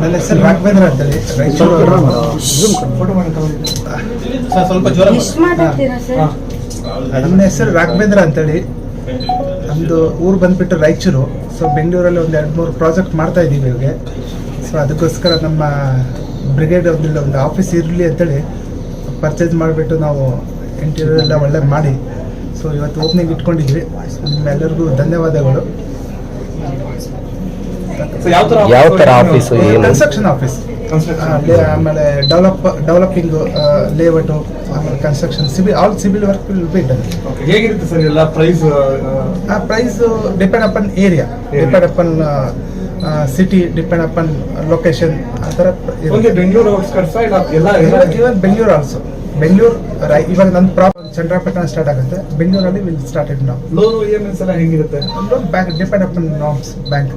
ನನ್ನ ಹೆಸರು ರಾಘವೇಂದ್ರ ಅಂತೇಳಿ. ನನ್ನ ಹೆಸರು ರಾಘವೇಂದ್ರ ಅಂತೇಳಿ. ನಮ್ಮದು ಊರು ಬಂದ್ಬಿಟ್ಟು ರಾಯಚೂರು. ಸೊ ಬೆಂಗಳೂರಲ್ಲಿ ಒಂದು ಎರಡು ಮೂರು ಪ್ರಾಜೆಕ್ಟ್ ಮಾಡ್ತಾ ಇದ್ದೀವಿ ಇವಾಗ. ಸೊ ಅದಕ್ಕೋಸ್ಕರ ನಮ್ಮ ಬ್ರಿಗೇಡ್ ಒಂದಿಲ್ಲ ಒಂದು ಆಫೀಸ್ ಇರಲಿ ಅಂತೇಳಿ ಪರ್ಚೇಸ್ ಮಾಡಿಬಿಟ್ಟು ನಾವು ಇಂಟೀರಿಯರ್ ಎಲ್ಲ ಒಳ್ಳೆ ಮಾಡಿ. ಸೊ ಇವತ್ತು ಓಪನಿಂಗ್ ಇಟ್ಕೊಂಡಿದ್ವಿ. ನಿಮ್ಮೆಲ್ಲರಿಗೂ ಧನ್ಯವಾದಗಳು. ಯಾವ ತರ ಯಾವ ತರ ಆಫೀಸು ಕನ್ಸ್ಟ್ರಕ್ಷನ್ ಆಫೀಸ್ ಆಮೇಲೆ ಡೆವಲಪ್ ಡೆವಲಪಿಂಗ್ ಲೇಔಟು ಆಮೇಲೆ construction civil all civil work will be done ಹೇಗಿರುತ್ತೆ ಸರ್ ಎಲ್ಲ ಪ್ರೈಸ್ ಆ price depend upon area depend upon city depend upon location ಆ ಥರ ಬೆಂಗಳೂರು ಇವನ್ ಬೆಂಗಳೂರು ಆಲ್ಸೋ ಬೆಂಗಳೂರು ಇವಾಗ ನನ್ನ ಪ್ರಾಬ್ಲಮ್ ಚಂದ್ರಪಟ್ಟಣ ಸ್ಟಾರ್ಟ್ ಆಗುತ್ತೆ. ಬೆಂಗಳೂರಲ್ಲಿ ವಿಲ್ ಸ್ಟಾರ್ಟ್ ನಾವು ಲೋನ್ ಇ ಎಂ ಎಸ್ ಎಲ್ಲ ಹೆಂಗಿರುತ್ತೆ? Bank depend upon norms bank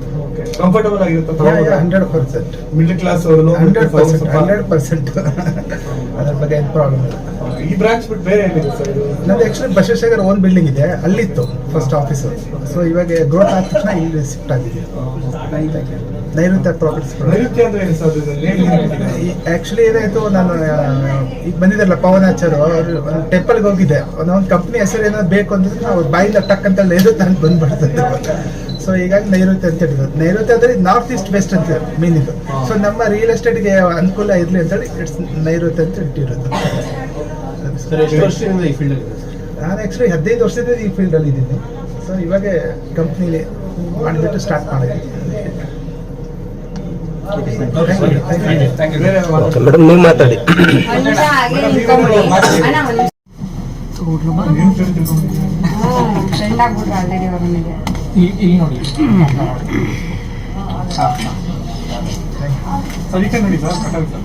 comfortable ಆಗಿರುತ್ತೆ? ಹಂಡ್ರೆಡ್ ಪರ್ಸೆಂಟ್ ಮಿಡ್ಲ್ ಕ್ಲಾಸ್ ಅವರು ಹಂಡ್ರೆಡ್ ಪರ್ಸೆಂಟ್ ಹಂಡ್ರೆಡ್ ಪರ್ಸೆಂಟ್ ಅದ್ರ ಬಗ್ಗೆ ಏನು ಪ್ರಾಬ್ಲಮ್ ಇಲ್ಲ. ಈ ಬ್ರಾಂಚ್ ಬಿಟ್ಟು ಬೇರೆ ಏನಿದೆ sir actually Basaveshwara own building ಇದೆ ಅಲ್ಲಿತ್ತು ಫಸ್ಟ್ ಆಫೀಸು ಸೊ ಇವಾಗ ಗ್ರೋತ್ ಆದ ತಕ್ಷಣ ಇಲ್ಲಿ ಶಿಫ್ಟ್ ಆಗಿದೆ. ನೈಋತ್ಯ ಪ್ರಾಫಿಟ್ಸ್ ನೈಋತ್ಯ ಅಂದ್ರೆ ಏನು ಸರ್ ಆ್ಯಕ್ಚುಲಿ ಏನಾಯಿತು ಆಕ್ಚುಲಿ ಏನಾಯ್ತು ನಾನು ಈಗ ಬಂದಿದ್ದಾರಲ್ಲ ಆಚಾರ್ ಅವರು ಒಂದು ಟೆಂಪಲ್ಗೆ ಹೋಗಿದ್ದೆ. ಒಂದು ಕಂಪ್ನಿ ಹೆಸರು ಏನಾದ್ರು ಬೇಕು ಅಂದ್ರೆ ನಾವು ಬಾಯಿಂದ ಟಕ್ ಅಂತ ನೈಋತ್ಯ ಅಂತ ಬಂದ್ಬಿಡ್ತದೆ. ಸೊ ಹೀಗಾಗಿ ನೈಋತ್ಯ ಅಂತ ಹೇಳಿದ್ರು. ನೈಋತ್ಯ ಅಂದ್ರೆ ನಾರ್ತ್ ಈಸ್ಟ್ ವೆಸ್ಟ್ ಅಂತ ಮೀನ್ ಇದು. ಸೊ ನಮ್ಮ ರಿಯಲ್ ಎಸ್ಟೇಟ್ಗೆ ಅನುಕೂಲ ಇರಲಿ ಅಂತೇಳಿ ಇಟ್ಸ್ ನೈಋತ್ಯ ಅಂತ ಇಟ್ಟಿರೋದು. ಸರ್ ಎಷ್ಟು ವರ್ಷದಿಂದ ಈ ಫೀಲ್ಡ್ ಇದೆ ನಾನು ಆ್ಯಕ್ಚುಲಿ ಹದಿನೈದು ವರ್ಷದಿಂದ ಈ ಫೀಲ್ಡಲ್ಲಿ ಇದ್ದೀನಿ. ಸೊ ಇವಾಗ ಕಂಪ್ನಿಲಿ ಮಾಡಿಬಿಟ್ಟು ಸ್ಟಾರ್ಟ್ ಮಾಡಿದ್ದೀನಿ ಥ್ಯಾಂಕ್ ಯು ಬೇರೆ ಮೇಡಮ್ ನೀವು ಮಾತಾಡಿ. ಆಗ್ಬಿಟ್ರು ಅವ್ರು. ಸರ್ ಈ ಕಡೆ ನೋಡಿ ಸರ್ ಕಟ್ಟಾಗುತ್ತೆ